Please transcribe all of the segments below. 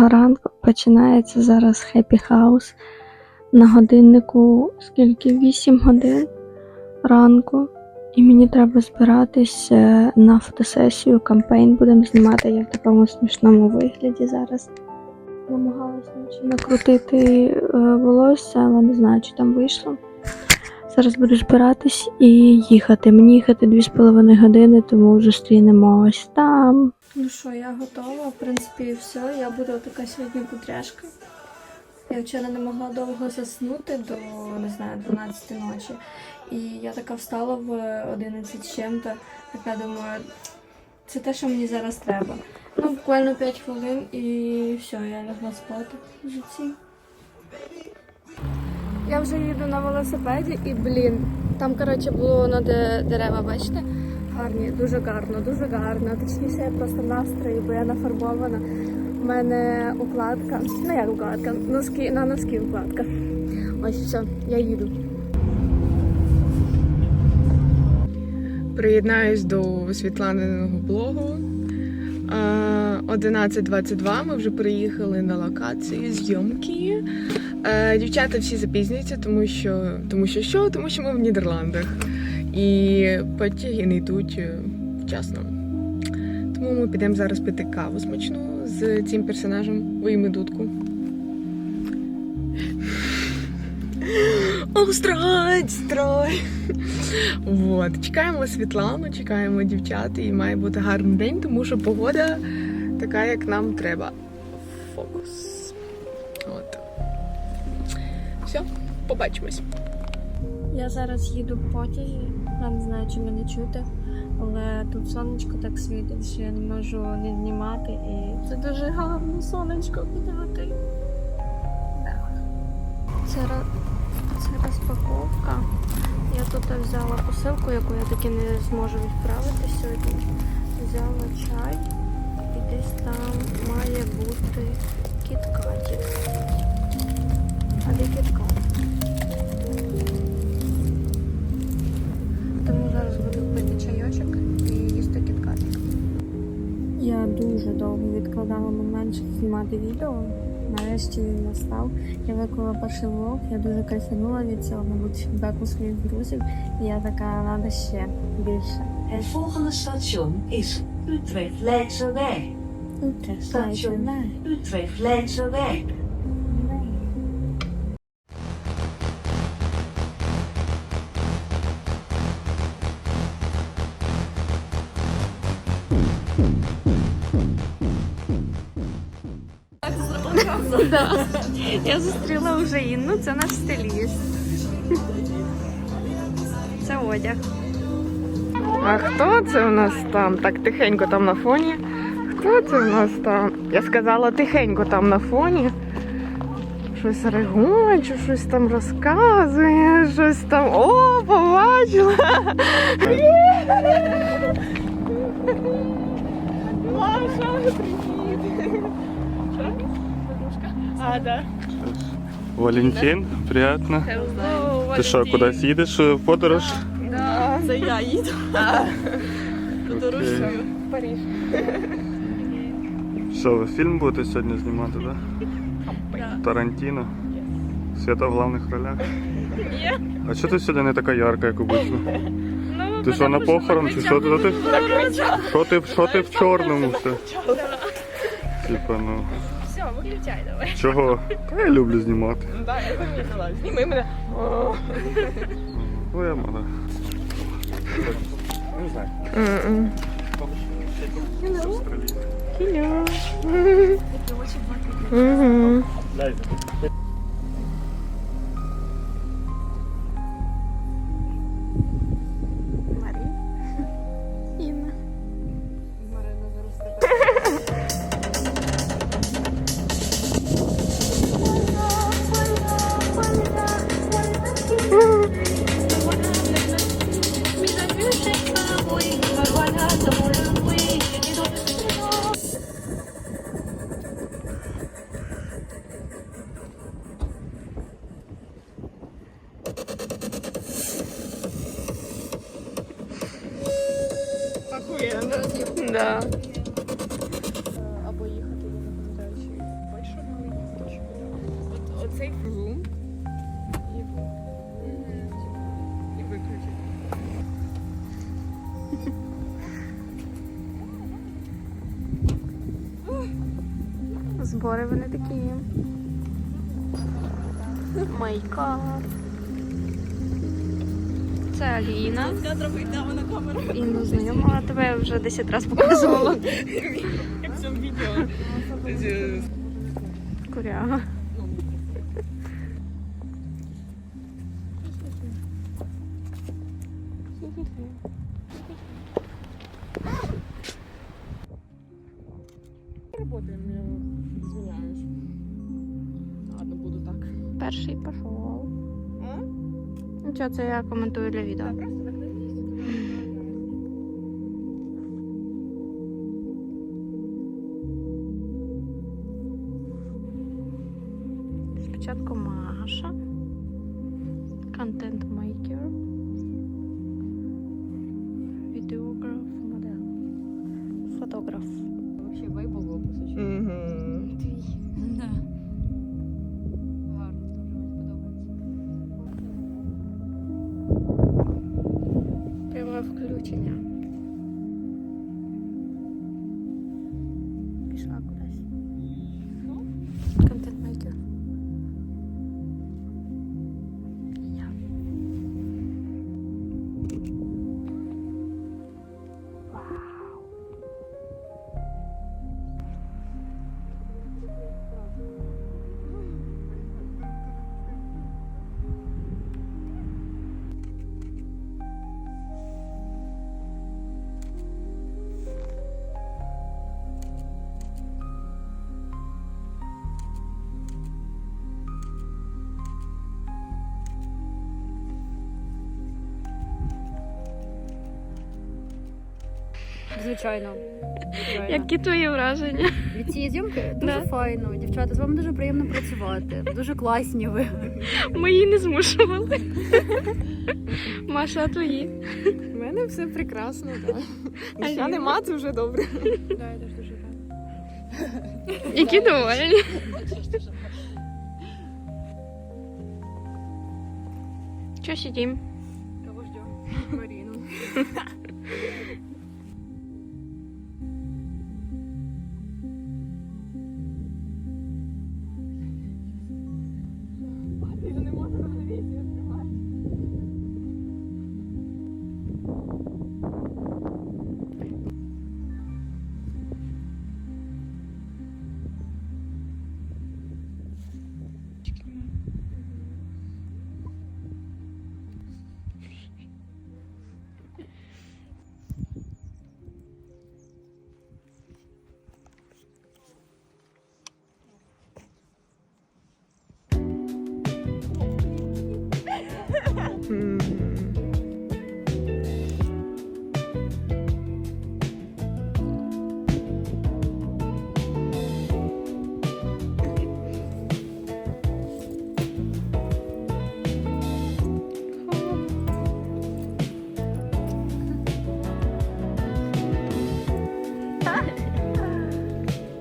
Доброго ранку. Починається зараз хеппі хаус. На годиннику скільки? 8 годин ранку. І мені треба збиратись е, на фотосесію. Кампейн будемо знімати я в такому смішному вигляді зараз. Намагалась ночі накрутити е, волосся, але не знаю, чи там вийшло. Зараз буду збиратись і їхати. Мені їхати 2,5 години, тому зустрінемось там. Ну що, я готова. В принципі, все. Я буду така сьогодні кудряшка. Я вчора не могла довго заснути до не знаю 12 ночі. І я така встала в 11 з чим-то. Така думаю, це те, що мені зараз треба. Ну, буквально 5 хвилин і все, я лягла спати за ці. Я вже їду на велосипеді і, блін, там, коротше, було на де дерева, бачите? Гарні, дуже гарно, дуже гарно. Точніше, я просто в настрої, бо я нафарбована. У мене укладка. Ну як укладка? Носки, на носки укладка. Ось все, я їду. Приєднаюсь до Світланиного блогу. Е, 11.22 ми вже приїхали на локацію зйомки. Е, Дівчата всі запізнюються, тому що тому що що? Тому що ми в Нідерландах. І потяги не йдуть е, вчасно. Тому ми підемо зараз пити каву смачну з цим персонажем Воїми Дудку. О, строй, строй! Вот. Чекаємо Світлану, чекаємо дівчат, і має бути гарний день, тому що погода така, як нам треба. Фокус. От. Все, побачимось. Я зараз їду в потязі. Я не знаю, чи мене чути, але тут сонечко так світить, що я не можу не знімати. І це дуже гарно сонечко підати. Це, це розпаковка. Я тут взяла посилку, яку я таки не зможу відправити сьогодні. Взяла чай і десь там має бути кіткатік. А де кіткат? Дуже довго відкладала момент, щоб знімати відео. Нарешті він настав. Я виклала перший влог, я дуже кайфанула від цього, мабуть, фідбеку своїх друзів. І я така рада ще більше. Het volgende. Я зустріла вже Інну, це наш стиліст. Це одяг. А хто це у нас там? Так тихенько там на фоні. Хто це у нас там? Я сказала тихенько там на фоні. Щось регоче, щось там розказує, щось там. О, побачила! Маша, привіт! А, да. Валентин, приятно. Ти що, кудись їдеш в подорож? Це я їду. Окей. в Париж. Що, ви фільм будете сьогодні знімати, так? Да? Тарантіно. Свята в головних ролях. А що ти сьогодні не така ярка, як обично? Ти що на похорон? Чи що ти? ти? Що ти, що ти в чорному все? Типа, ну. Все, виключай давай. Чого? Та я люблю знімати. Да, я замітила. Зніми мене. О. Ну я мала. Не знаю. Угу. Марі. Да. або їхати, я не пам'ятаю, чи оцей фрум і, і виключити. Збори вони такі. Майкап. Це Аліна. Інну знайома, тебе вже 10 разів показувала. Як в цьому відео. Куряга. Работаем, извиняюсь. Ладно, буду так. Перший пішов. А? Ну що, це я Пряме Звичайно. Звичайно. Які твої враження? Від цієї зйомки дуже Да. файно. Дівчата, з вами дуже приємно працювати. Дуже класні ви. Мої не змушували. Маша, а твої? У мене все прекрасно, так. Аліна? Якщо нема, це вже добре. Да, я дуже рада. Які довольні. Що сидім? Кого ждемо? Маріну.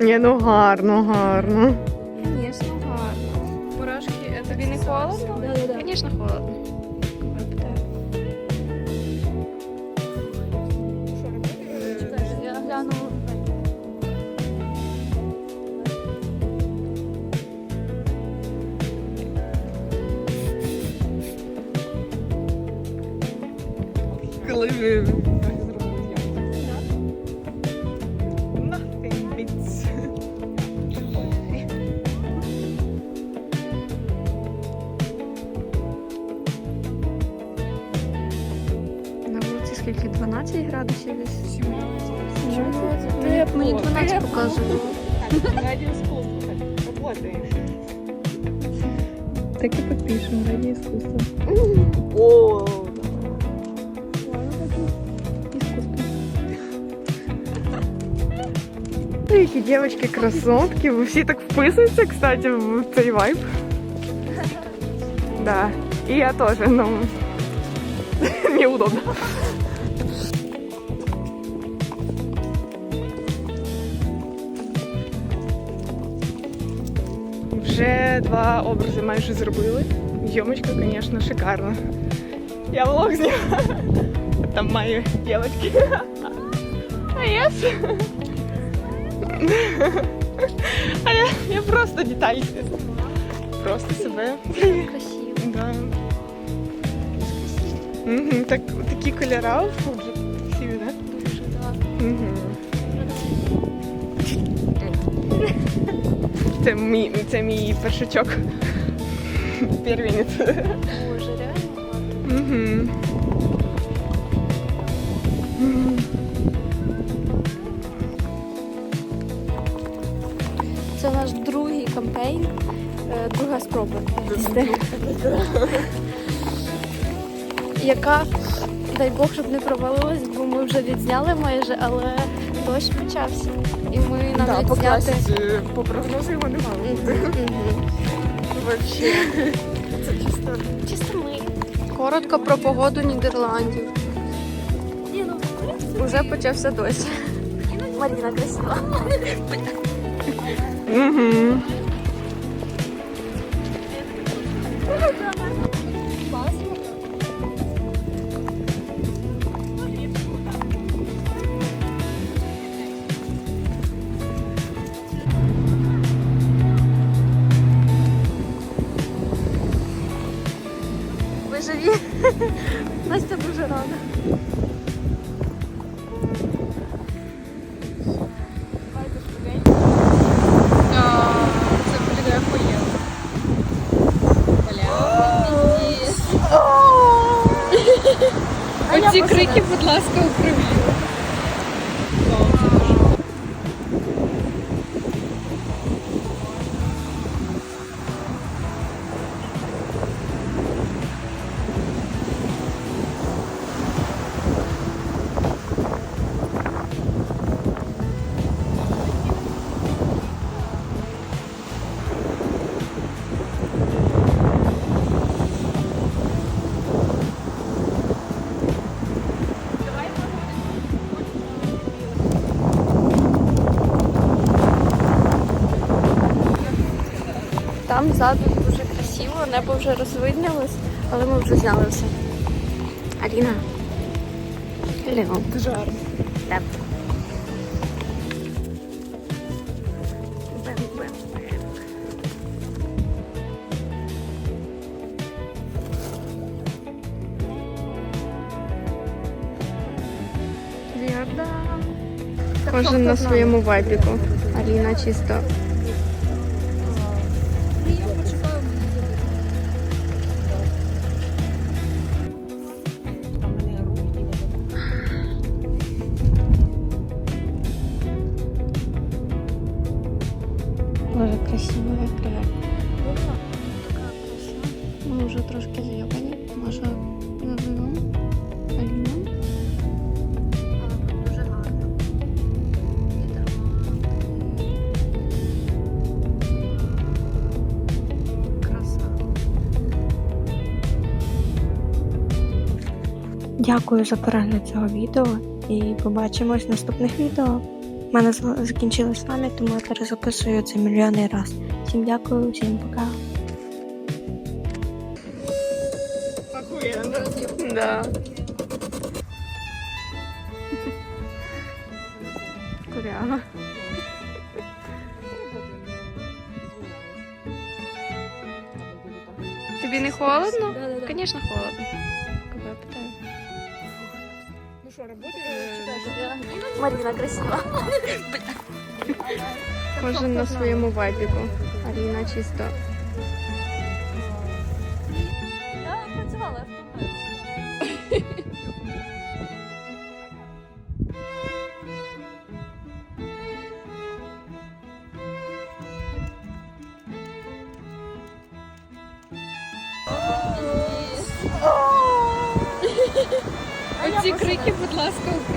Ні, ну гарно, гарно. Звісно, гарно. Мурашки, Тобі не холодно? Звісно, холодно. Я гляну. Коли і попишемо, раді іскусства. О, Які дівчатки красотки, ви всі так вписуються, кстати, в цей вайб. Да. І я теж, ну неудобно. Вже два образи майже зробили. Йомочка, звісно, шикарна. Я влог зняла. Там мої дівчатки. А я с- А я, я просто детальки. Просто себе. Красиво. Да. Угу, так, такі кольори фу, вже красиві, да? Дуже, да. Угу. Це мій, це мій першачок. Первенець. Боже, реально. Угу. Це наш другий кампейн, е, друга спроба. Яка, дай Бог, щоб не провалилась, бо ми вже відзняли майже, але дощ почався. І ми Да, навіть по зняти. класиці, по прогнозу його не мали бути. Вообще. Це чисто. Чисто ми. Коротко про погоду Нідерландів. Ні, ну, принципі, Уже почався дощ. Маріна красива. Угу. Настя дуже Там ззаду дуже красиво, небо вже розвиднялось, але ми вже зняли все. Аліна. Hello. Дуже гарно. Так. Кожен на своєму вайбіку. Аліна чисто. Дякую за перегляд цього відео і побачимось в наступних відео. У мене з- закінчилась пам'ять, тому я перезаписую це мільйонний раз. Всім дякую, всім пока. Охуєнно. Да. Куряга. Тобі не холодно? Звісно, холодно. роботи? Маріна красива. Кожен на своєму вайбіку. Аліна чисто. Я працювала в тому. Оці крики, будь ласка, управління.